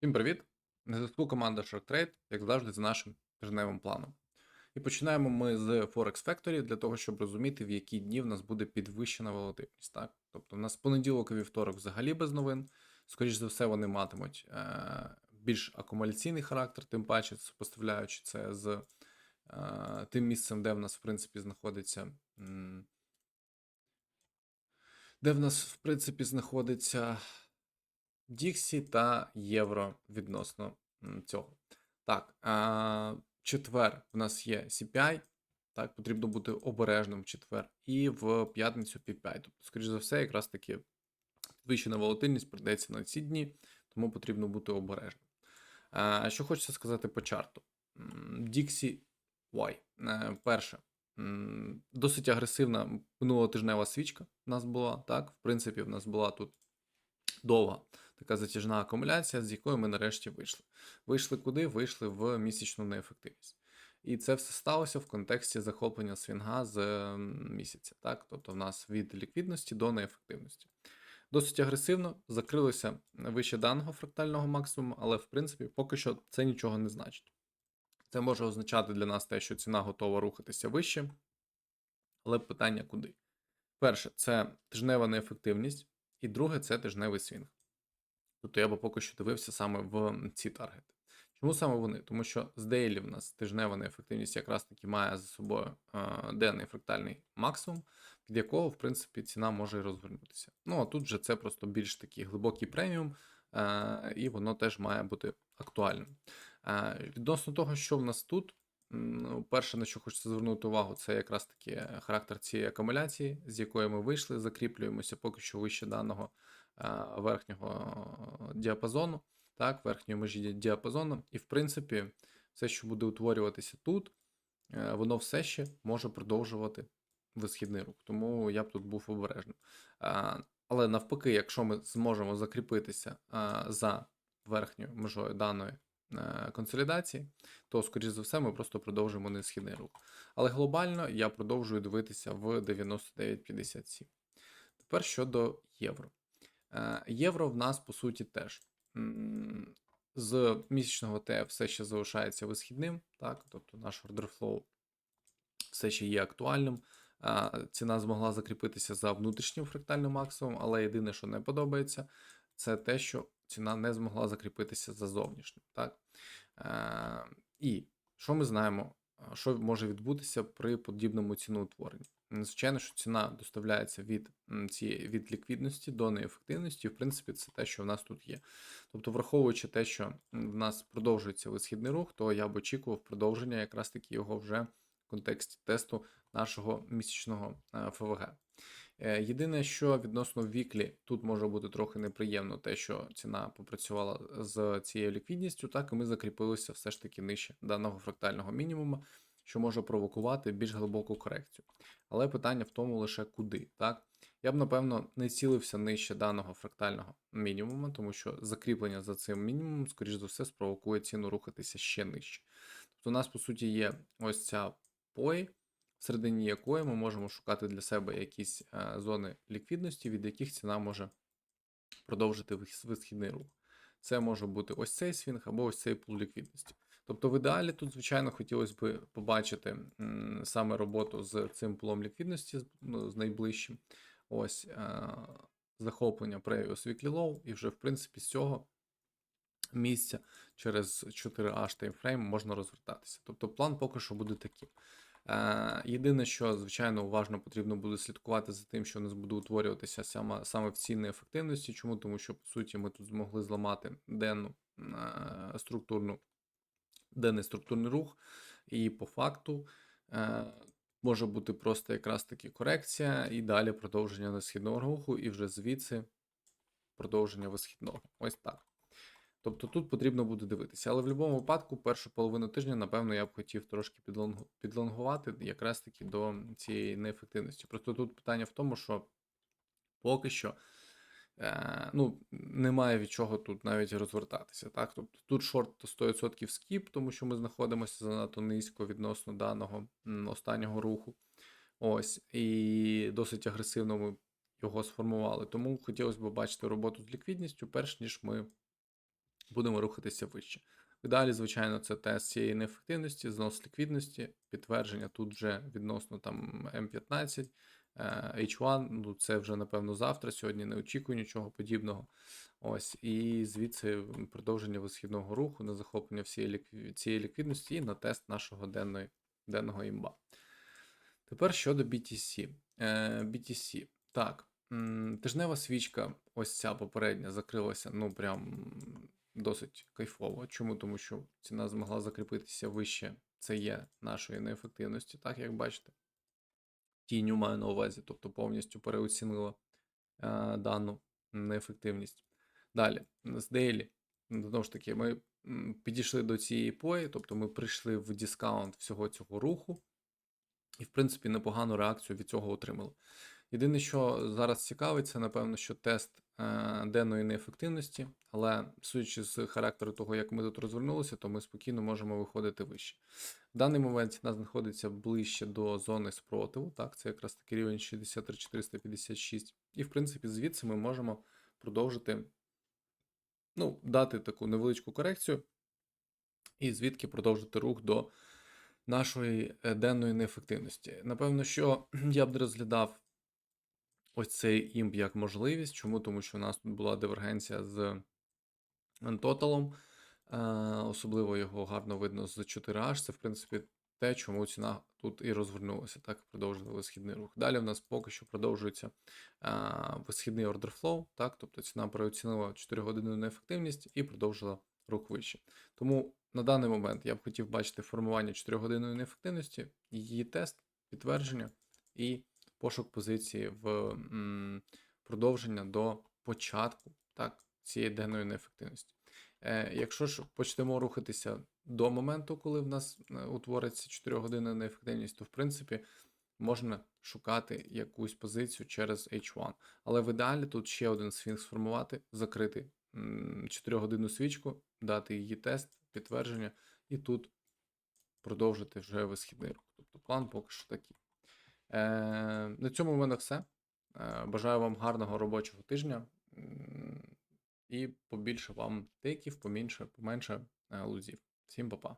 Всім привіт! На зв'язку команда SharkTrade, як завжди, з нашим тижневим планом. І починаємо ми з Forex Factory для того, щоб розуміти, в які дні в нас буде підвищена волатильність. Так? Тобто, в нас понеділок і вівторок взагалі без новин. Скоріше за все, вони матимуть е- більш акумуляційний характер, тим паче, сопоставляючи це з е- тим місцем, де в нас, в принципі, знаходиться. Де в нас, в принципі, знаходиться Діксі та Євро відносно цього. Так, четвер в нас є CPI. Так, потрібно бути обережним в четвер. І в п'ятницю PPI. Тобто, скоріш за все, якраз таки підвищена волатильність прийдеться на ці дні, тому потрібно бути обережним. Що хочеться сказати по чарту. Dixie Y. Е, Перше. Досить агресивна минулотижнева свічка в нас була. Так, в принципі, в нас була тут довга така затяжна акумуляція, з якої ми нарешті вийшли. Вийшли куди? Вийшли в місячну неефективність. І це все сталося в контексті захоплення свінга з місяця. Так? Тобто в нас від ліквідності до неефективності. Досить агресивно закрилося вище даного фрактального максимуму, але в принципі поки що це нічого не значить. Це може означати для нас те, що ціна готова рухатися вище, але питання куди? Перше, це тижнева неефективність, і друге це тижневий свінг. Тобто я би поки що дивився саме в ці таргети. Чому саме вони? Тому що з дейлі в нас тижнева неефективність якраз таки має за собою денний фрактальний максимум, від якого, в принципі, ціна може і розгорнутися. Ну а тут же це просто більш такий глибокий преміум, е, і воно теж має бути актуальним. Е, відносно того, що в нас тут, перше, на що хочеться звернути увагу, це якраз таки характер цієї акумуляції, з якої ми вийшли, закріплюємося поки що вище даного е, верхнього діапазону, так, верхньої межі діапазону. І, в принципі, все, що буде утворюватися тут, е, воно все ще може продовжувати висхідний рух. Тому я б тут був обережним. Е, Але навпаки, якщо ми зможемо закріпитися е, за верхньою межою даної е, консолідації, то, скоріш за все, ми просто продовжимо несхідний рух. Але глобально я продовжую дивитися в 99.57. Тепер щодо євро. Е, Євро в нас по суті теж з місячного ТФ все ще залишається висхідним, так, тобто наш flow все ще є актуальним. Е, Ціна змогла закріпитися за внутрішнім фрактальним максимумом, але єдине, що не подобається, це те, що ціна не змогла закріпитися за зовнішнім. Так? Е, І що ми знаємо, е, що може відбутися при подібному ціноутворенні? Звичайно, що ціна доставляється від цієї від ліквідності до неефективності. В принципі, це те, що в нас тут є. Тобто, враховуючи те, що в нас продовжується висхідний рух, то я б очікував продовження якраз таки його вже в контексті тесту нашого місячного е, ФВГ. Е, Єдине, що відносно віклі, тут може бути трохи неприємно, те, що ціна попрацювала з цією ліквідністю, так і ми закріпилися все ж таки нижче даного фрактального мінімуму, що може провокувати більш глибоку корекцію. Але питання в тому лише куди. так? Я б, напевно, не цілився нижче даного фрактального мінімуму, тому що закріплення за цим мінімумом, скоріш за все, спровокує ціну рухатися ще нижче. Тобто, у нас, по суті, є ось ця POI, всередині якої ми можемо шукати для себе якісь е, зони ліквідності, від яких ціна може продовжити висхідний рух. Це може бути ось цей свінг або ось цей пул ліквідності. Тобто, в ідеалі тут, звичайно, хотілося б побачити саме роботу з цим пулом ліквідності, з- ну, найближчим. Ось е, захоплення Previous Weekly Low, і вже, в принципі, з цього місця через 4H таймфрейм можна розвертатися. Тобто план поки що буде таким. Е, Єдине, що, звичайно, уважно потрібно буде слідкувати за тим, що у нас буде утворюватися саме, саме в цій неефективності. Чому? Тому що, по суті, ми тут змогли зламати денну е, структурну, денний структурний рух, і по факту е, може бути просто якраз таки корекція, і далі продовження несхідного руху, і вже звідси продовження висхідного. Ось так. Тобто тут потрібно буде дивитися. Але в будь-якому випадку, першу половину тижня, напевно, я б хотів трошки підлонгу- підлонгувати якраз таки до цієї неефективності. Просто тут питання в тому, що поки що е, ну, немає від чого тут навіть розвертатися. Так? Тобто тут шорт 100% скіп, тому що ми знаходимося занадто низько відносно даного останнього руху. Ось, і досить агресивно ми його сформували. Тому хотілося б бачити роботу з ліквідністю, перш ніж ми будемо рухатися вище. Далі, звичайно, це тест цієї неефективності, знос ліквідності, підтвердження тут вже відносно там М15, е, H1, ну це вже напевно завтра. Сьогодні не очікую нічого подібного. Ось, і звідси продовження висхідного руху на захоплення всієї цієї ліквідності і на тест нашого денної, денного імба. Тепер щодо BTC. Е, BTC. Так, тижнева свічка, ось ця попередня, закрилася, ну прям досить кайфово. Чому? Тому що ціна змогла закріпитися вище. Це є нашої неефективності, так як бачите. Тінню маю на увазі, тобто повністю переоцінила е, дану неефективність. Далі, з Daily, знову ж таки, ми підійшли до цієї пої, тобто ми прийшли в дискаунт всього цього руху, і, в принципі, непогану реакцію від цього отримали. Єдине, що зараз цікавить, це, напевно, що тест е, денної неефективності, але судячи з характеру того, як ми тут розвернулися, то ми спокійно можемо виходити вище. В даний момент ціна знаходиться ближче до зони спротиву, так, це якраз таки рівень 63456. І, в принципі, звідси ми можемо продовжити, ну, дати таку невеличку корекцію, і звідки продовжити рух до нашої е, денної неефективності. Напевно, що я б не розглядав ось цей імп як можливість. Чому? Тому що у нас тут була дивергенція з тоталом, е, особливо його гарно видно з 4H. Це, в принципі, те, чому ціна тут і розвернулася, так і продовжила висхідний рух. Далі в нас поки що продовжується е, висхідний flow, так, тобто ціна переоцінила 4 години неефективність і продовжила рух вище. Тому на даний момент я б хотів бачити формування 4 годинної неефективності, її тест, підтвердження і пошук позиції в продовження до початку так, цієї денної неефективності. Е, якщо ж почнемо рухатися до моменту, коли в нас е, утвориться 4 години неефективність, то в принципі можна шукати якусь позицію через H1. Але в ідеалі тут ще один свінг сформувати, закрити 4 годинну свічку, дати її тест, підтвердження, і тут продовжити вже висхідний рух. Тобто план поки що такий. Е, на цьому в мене все. Е, бажаю вам гарного робочого тижня і побільше вам тиків, поменше, поменше е, лузів. Всім па-па.